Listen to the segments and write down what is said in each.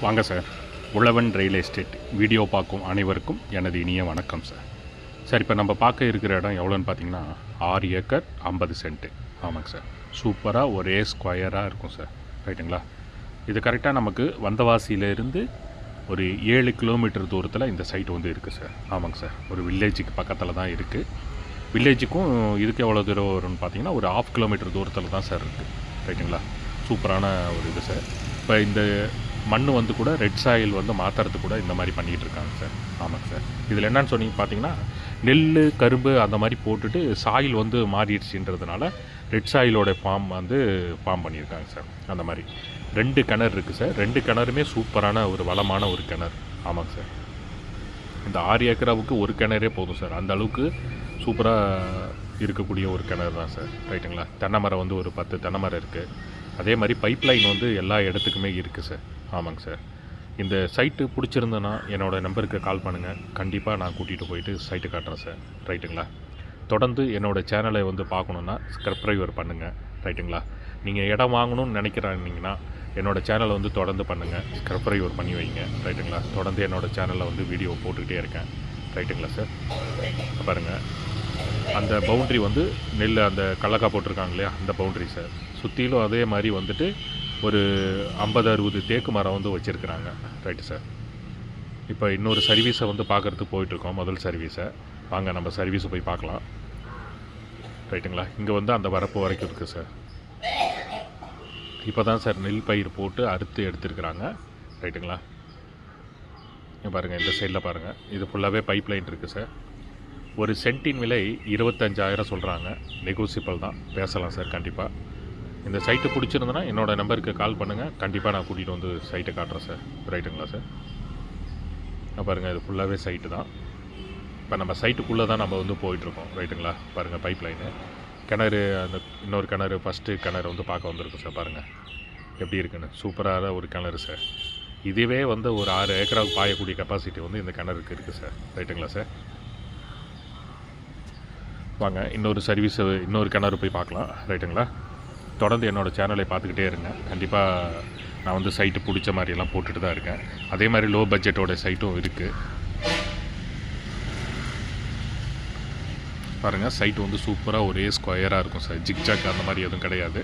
வாங்க sir Uzhavan real estate video பார்க்கும் அனைவருக்கும் எனது இனிய வணக்கம் சார் சார் இப்போ நம்ம பார்க்க இருக்கிற இடம் எவ்வளோன்னு பார்த்தீங்கன்னா ஆறு ஏக்கர் ஐம்பது சென்ட்டு ஆமாங்க சார் சூப்பராக ஒரே ஸ்கொயராக இருக்கும் சார் ரைட்டுங்களா இது கரெக்டாக நமக்கு வந்தவாசியிலேருந்து ஒரு ஏழு கிலோமீட்டர் தூரத்தில் இந்த சைட் வந்து இருக்குது சார் ஆமாங்க சார் ஒரு வில்லேஜுக்கு பக்கத்தில் தான் இருக்குது வில்லேஜுக்கும் இதுக்கு எவ்வளோ தூரம் வரும்னு பார்த்தீங்கன்னா ஒரு ஆஃப் கிலோமீட்டர் தூரத்தில் தான் சார் இருக்குது ரைட்டுங்களா சூப்பரான ஒரு இது சார் இப்போ இந்த மண் வந்து கூட ரெட் சாயில் வந்து மாற்றுறதுக்கு கூட இந்த மாதிரி பண்ணிகிட்டு இருக்காங்க சார். ஆமாங்க சார். இதில் என்னன்னு சொன்னீங்க பார்த்தீங்கன்னா நெல் கரும்பு அந்த மாதிரி போட்டுட்டு சாயில் வந்து மாறிடுச்சுன்றதுனால ரெட் சாயிலோட ஃபார்ம் வந்து ஃபார்ம் பண்ணியிருக்காங்க சார். அந்த மாதிரி. ரெண்டு கிணறு இருக்குது சார். ரெண்டு கிணறுமே சூப்பரான ஒரு வளமான ஒரு கிணறு. ஆமாங்க சார். இந்த ஆறு ஏக்கராவுக்கு ஒரு கிணறே போதும் சார். அந்த அளவுக்கு சூப்பராக இருக்கக்கூடிய ஒரு கிணறு தான் சார். ரைட்டுங்களா? தென்னை மரம் வந்து ஒரு பத்து தென்னை மரம் இருக்குது அதே மாதிரி பைப் லைன் வந்து எல்லா இடத்துக்குமே இருக்குது சார் ஆமாங்க சார் இந்த சைட்டு பிடிச்சிருந்தேன்னா என்னோடய நம்பருக்கு கால் பண்ணுங்கள் கண்டிப்பாக நான் கூட்டிகிட்டு போயிட்டு சைட்டு காட்டுறேன் சார் ரைட்டுங்களா தொடர்ந்து என்னோடய சேனலை வந்து பார்க்கணுன்னா சப்ஸ்கிரைபர் பண்ணுங்கள் ரைட்டுங்களா நீங்கள் இடம் வாங்கணும்னு நினைக்கிறாங்கன்னா என்னோடய சேனலை வந்து தொடர்ந்து பண்ணுங்கள் சப்ஸ்கிரைபர் பண்ணி வைங்க. ரைட்டுங்களா தொடர்ந்து என்னோடய சேனலில் வந்து வீடியோ போட்டுக்கிட்டே இருக்கேன். ரைட்டுங்களா சார் பாருங்கள் அந்த பவுண்ட்ரி வந்து நெல் அந்த கடலக்கா போட்டிருக்காங்க இல்லையா? அந்த பவுண்ட்ரி சார் சுற்றிலும் அதே மாதிரி வந்துட்டு ஒரு ஐம்பது அறுபது தேக்கு மரம் வந்து வச்சுருக்குறாங்க. ரைட்டு சார் இப்போ இன்னொரு சர்வீஸை வந்து பார்க்குறதுக்கு போயிட்டுருக்கோம். முதல் சர்வீஸை வாங்க நம்ம சர்வீஸை போய் பார்க்கலாம். ரைட்டுங்களா இங்கே வந்து அந்த வரப்பு வரைக்கும் இருக்குது சார் இப்போ தான் சார் நெல் பயிர் போட்டு அறுத்து எடுத்துருக்குறாங்க. ரைட்டுங்களா பாருங்கள் இந்த சைடில் பாருங்கள் இது ஃபுல்லாகவே பைப் லைன் இருக்குது சார் ஒரு சென்ட்டின் விலை இருபத்தஞ்சாயிரம் சொல்கிறாங்க நெகோசியபிள் தான். பேசலாம் சார் கண்டிப்பாக இந்த சைட்டு பிடிச்சிருந்தனா என்னோடய நம்பருக்கு கால் பண்ணுங்கள் கண்டிப்பாக நான் கூட்டிகிட்டு வந்து சைட்டை காட்டுறேன் சார். ரைட்டுங்களா சார்? பாருங்கள் இது ஃபுல்லாகவே சைட்டு தான். இப்போ நம்ம சைட்டுக்குள்ளே தான் நம்ம வந்து போயிட்டுருக்கோம். ரைட்டுங்களா பாருங்கள் பைப் லைனு கிணறு அந்த இன்னொரு கிணறு ஃபஸ்ட்டு கிணறு வந்து பார்க்க வந்திருக்கும் சார் பாருங்கள் எப்படி இருக்குன்னு. சூப்பராக ஒரு கிணறு சார். இதுவே வந்து ஒரு ஆறு ஏக்கராவுக்கு பாயக்கூடிய கெப்பாசிட்டி வந்து இந்த கிணறுக்கு இருக்குது சார். ரைட்டுங்களா சார்? வாங்க. இன்னொரு சர்வீஸு இன்னொரு கிணறு போய் பார்க்கலாம். ரைட்டுங்களா தொடர்ந்து என்னோடய சேனலை பார்த்துக்கிட்டே இருங்க. கண்டிப்பாக நான் வந்து சைட்டு பிடிச்ச மாதிரியெல்லாம் போட்டுட்டு தான் இருக்கேன். அதே மாதிரி லோ பட்ஜெட்டோட சைட்டும் இருக்குது பாருங்கள் சைட்டு வந்து சூப்பராக ஒரே ஸ்கொயராக இருக்கும் சார் ஜிக்ஜாக் அந்த மாதிரி எதுவும் கிடையாது.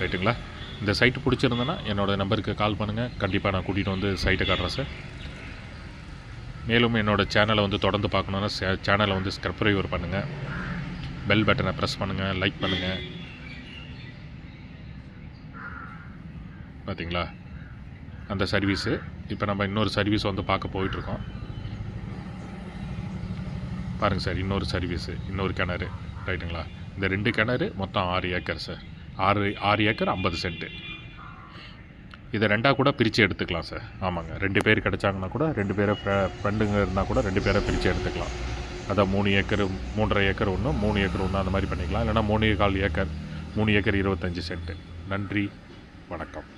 ரைட்டுங்களா இந்த சைட்டு பிடிச்சிருந்தேன்னா என்னோடய நம்பருக்கு கால் பண்ணுங்கள் கண்டிப்பாக நான் கூட்டிகிட்டு வந்து சைட்டை காட்டுறேன் சார் மேலும் என்னோடய சேனலை வந்து தொடர்ந்து பார்க்கணுன்னா சேனலை வந்து சப்ஸ்கிரைபர் பண்ணுங்கள் பெல் பட்டனை ப்ரெஸ் பண்ணுங்கள் லைக் பண்ணுங்கள் பார்த்தீங்களா அந்த சர்வீஸு இப்போ நம்ம இன்னொரு சர்வீஸ் வந்து பார்க்க போயிட்டுருக்கோம். பாருங்கள் சார் இன்னொரு சர்வீஸு இன்னொரு கிணறு. ரைட்டுங்களா? இந்த ரெண்டு கிணறு மொத்தம் ஆறு ஏக்கர் சார் ஆறு ஆறு ஏக்கர் ஐம்பது சென்ட்டு இதை ரெண்டாக கூட பிரித்து எடுத்துக்கலாம் சார் ஆமாங்க. ரெண்டு பேர் கிடச்சாங்கன்னா கூட ரெண்டு பேரை ஃப்ரெண்டுங்க இருந்தால் கூட ரெண்டு பேரை பிரித்து எடுத்துக்கலாம். அதான் மூணு ஏக்கர் மூன்றரை ஏக்கர் ஒன்று மூணு ஏக்கர் ஒன்று அந்த மாதிரி பண்ணிக்கலாம். இல்லைனா மூணு கால் ஏக்கர் மூணு ஏக்கர் இருபத்தஞ்சி சென்ட்டு. நன்றி வணக்கம்.